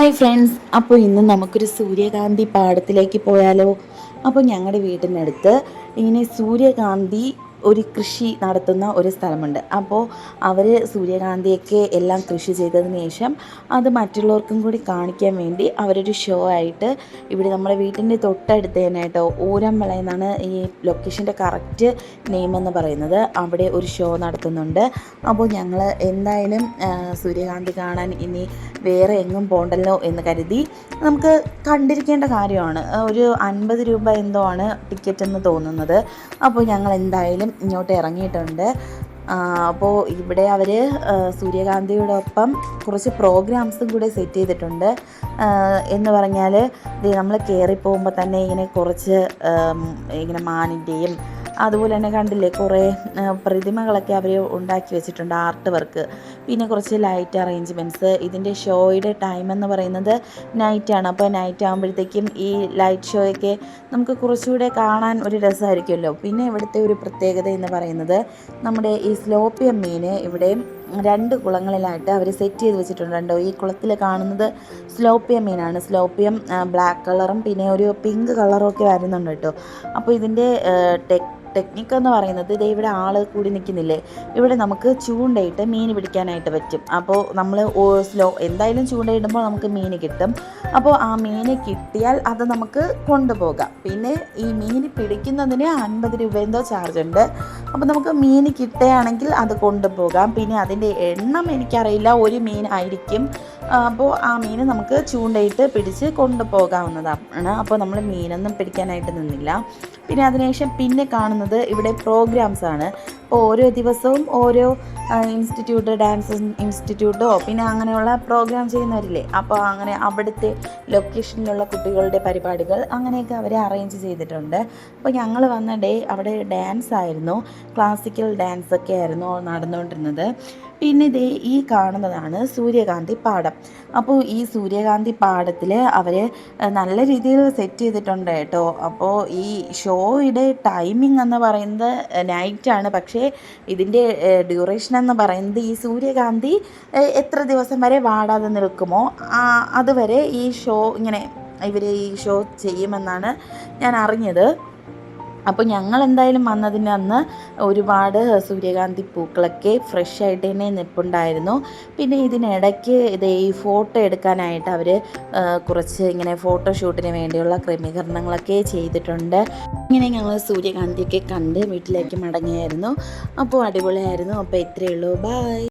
Hi friends അപ്പോൾ ഇന്ന് നമുക്കൊരു സൂര്യകാന്തി പാടത്തിലേക്ക് പോയാലോ? അപ്പോൾ ഞങ്ങളുടെ വീട്ടിനടുത്ത് ഇങ്ങനെ സൂര്യകാന്തി ഒരു കൃഷി നടത്തുന്ന ഒരു സ്ഥലമുണ്ട്. അപ്പോൾ അവർ സൂര്യകാന്തിയൊക്കെ എല്ലാം കൃഷി ചെയ്തതിന് ശേഷം അത് മറ്റുള്ളവർക്കും കൂടി കാണിക്കാൻ വേണ്ടി അവരൊരു ഷോ ആയിട്ട് ഇവിടെ നമ്മുടെ വീട്ടിന്റെ തൊട്ടടുത്ത് തന്നെ കേട്ടോ ഊരമ്പള എന്നാണ് ഈ ലൊക്കേഷന്റെ കറക്റ്റ് നെയിം എന്ന് പറയുന്നത്. അവിടെ ഒരു ഷോ നടത്തുന്നുണ്ട്. അപ്പോൾ ഞങ്ങൾ എന്തായാലും സൂര്യകാന്തി കാണാൻ ഇനി വേറെ എങ്ങും പോകണ്ടല്ലോ എന്ന് കരുതി നമുക്ക് കണ്ടിരിക്കേണ്ട കാര്യമാണ്. ഒരു അൻപത് രൂപ എന്തോ ആണ് ടിക്കറ്റ് എന്ന് തോന്നുന്നത്. അപ്പോൾ ഞങ്ങൾ എന്തായാലും ഇങ്ങോട്ട് ഇറങ്ങിയിട്ടുണ്ട്. അപ്പോൾ ഇവിടെ അവർ സൂര്യകാന്തിയോടൊപ്പം കുറച്ച് പ്രോഗ്രാംസും കൂടെ സെറ്റ് ചെയ്തിട്ടുണ്ട്. എന്ന് പറഞ്ഞാൽ നമ്മൾ കയറി പോകുമ്പോൾ തന്നെ ഇങ്ങനെ കുറച്ച് ഇങ്ങനെ മാനിന്റെയും അതുപോലെ തന്നെ കണ്ടില്ലേ കുറേ പ്രതിമകളൊക്കെ അവർ ഉണ്ടാക്കി വെച്ചിട്ടുണ്ട് ആർട്ട് വർക്ക്. പിന്നെ കുറച്ച് ലൈറ്റ് അറേഞ്ച്മെന്റ്സ് ഇതിന്റെ ഷോയുടെ ടൈം എന്ന് പറയുന്നത് നൈറ്റ് ആണ്. അപ്പോൾ നൈറ്റ് ആകുമ്പോഴത്തേക്കും ഈ ലൈറ്റ് ഷോയൊക്കെ നമുക്ക് കുറച്ചുകൂടെ കാണാൻ ഒരു രസമായിരിക്കുമല്ലോ. പിന്നെ ഇവിടുത്തെ ഒരു പ്രത്യേകത എന്ന് പറയുന്നത് നമ്മുടെ ഈ സ്ലോപ്പിയം മീൻ ഇവിടെ രണ്ട് കുളങ്ങളിലായിട്ട് അവർ സെറ്റ് ചെയ്ത് വെച്ചിട്ടുണ്ട് രണ്ടോ ഈ കുളത്തിൽ കാണുന്നത് സ്ലോപ്പിയം മീനാണ്. സ്ലോപ്പിയം ബ്ലാക്ക് കളറും പിന്നെ ഒരു പിങ്ക് കളറും ഒക്കെ വരുന്നുണ്ട് കേട്ടോ. അപ്പോൾ ഇതിന്റെ ടെക് ടെക്നിക്ക് എന്ന് പറയുന്നത് ദേ ഇവിടെ ആൾ കൂടി നിൽക്കുന്നില്ലേ? ഇവിടെ നമുക്ക് ചൂണ്ടയിട്ട് മീൻ പിടിക്കാനായിട്ട് പറ്റും. അപ്പോൾ നമ്മൾ സ്ലോ എന്തായാലും ചൂണ്ടയിടുമ്പോൾ നമുക്ക് മീൻ കിട്ടും. അപ്പോൾ ആ മീൻ കിട്ടിയാൽ അത് നമുക്ക് കൊണ്ടുപോകാം. പിന്നെ ഈ മീൻ പിടിക്കുന്നതിന് അൻപത് രൂപ എന്തോ ചാർജ് ഉണ്ട്. അപ്പോൾ നമുക്ക് മീൻ കിട്ടുകയാണെങ്കിൽ അത് കൊണ്ടുപോകാം. പിന്നെ അതിന്റെ എണ്ണം എനിക്കറിയില്ല. ഒരു മീൻ ആയിരിക്കും. അപ്പോൾ ആ മീൻ നമുക്ക് ചൂണ്ടയിട്ട് പിടിച്ച് കൊണ്ടുപോകാവുന്നതാണ്. അപ്പോൾ നമ്മൾ മീനൊന്നും പിടിക്കാനായിട്ട് നിന്നില്ല. പിന്നെ അതിനുശേഷം പിന്നെ കാണുന്നത് ഇവിടെ പ്രോഗ്രാംസ് ആണ്. അപ്പോൾ ഓരോ ദിവസവും ഓരോ ഇൻസ്റ്റിറ്റ്യൂട്ട് ഡാൻസ് ഇൻസ്റ്റിറ്റ്യൂട്ടോ പിന്നെ അങ്ങനെയുള്ള പ്രോഗ്രാം ചെയ്യുന്നവരില്ലേ? അപ്പോൾ അങ്ങനെ അവിടുത്തെ ലൊക്കേഷനിലുള്ള കുട്ടികളുടെ പരിപാടികൾ അങ്ങനെയൊക്കെ അവർ അറേഞ്ച് ചെയ്തിട്ടുണ്ട്. അപ്പോൾ ഞങ്ങൾ വന്ന ഡേ അവിടെ ഡാൻസ് ആയിരുന്നു. ക്ലാസിക്കൽ ഡാൻസ് ഒക്കെ ആയിരുന്നു നടന്നുകൊണ്ടിരുന്നത്. പിന്നെ ഇതേ ഈ കാണുന്നതാണ് സൂര്യകാന്തി പാടം അപ്പോൾ ഈ സൂര്യകാന്തി പാടത്തിൽ അവർ നല്ല രീതിയിൽ സെറ്റ് ചെയ്തിട്ടുണ്ട് കേട്ടോ. അപ്പോൾ ഈ ഷോയുടെ ടൈമിംഗ് എന്ന് പറയുന്നത് നൈറ്റാണ് പക്ഷേ ഇതിന്റെ ഡ്യൂറേഷൻ എന്ന് പറയുന്നത് ഈ സൂര്യകാന്തി എത്ര ദിവസം വരെ വാടാതെ നിൽക്കുമോ അതുവരെ ഈ ഷോ ഇങ്ങനെ ഇവർ ഈ ഷോ ചെയ്യുമെന്നാണ് ഞാൻ അറിഞ്ഞത്. അപ്പോൾ ഞങ്ങൾ എന്തായാലും വന്നതിന് അന്ന് ഒരുപാട് സൂര്യകാന്തി പൂക്കളൊക്കെ ഫ്രഷ് ആയിട്ട് തന്നെ നിൽപ്പുണ്ടായിരുന്നു പിന്നെ ഇതിനിടയ്ക്ക് ഇത് ഈ ഫോട്ടോ എടുക്കാനായിട്ട് അവർ കുറച്ച് ഇങ്ങനെ ഫോട്ടോഷൂട്ടിന് വേണ്ടിയുള്ള ക്രമീകരണങ്ങളൊക്കെ ചെയ്തിട്ടുണ്ട്. ഇങ്ങനെ ഞങ്ങൾ സൂര്യകാന്തിയൊക്കെ കണ്ട് വീട്ടിലേക്ക് മടങ്ങിയായിരുന്നു. അപ്പോൾ അടിപൊളിയായിരുന്നു. അപ്പോൾ ഇത്രയേ ഉള്ളൂ. ബായ്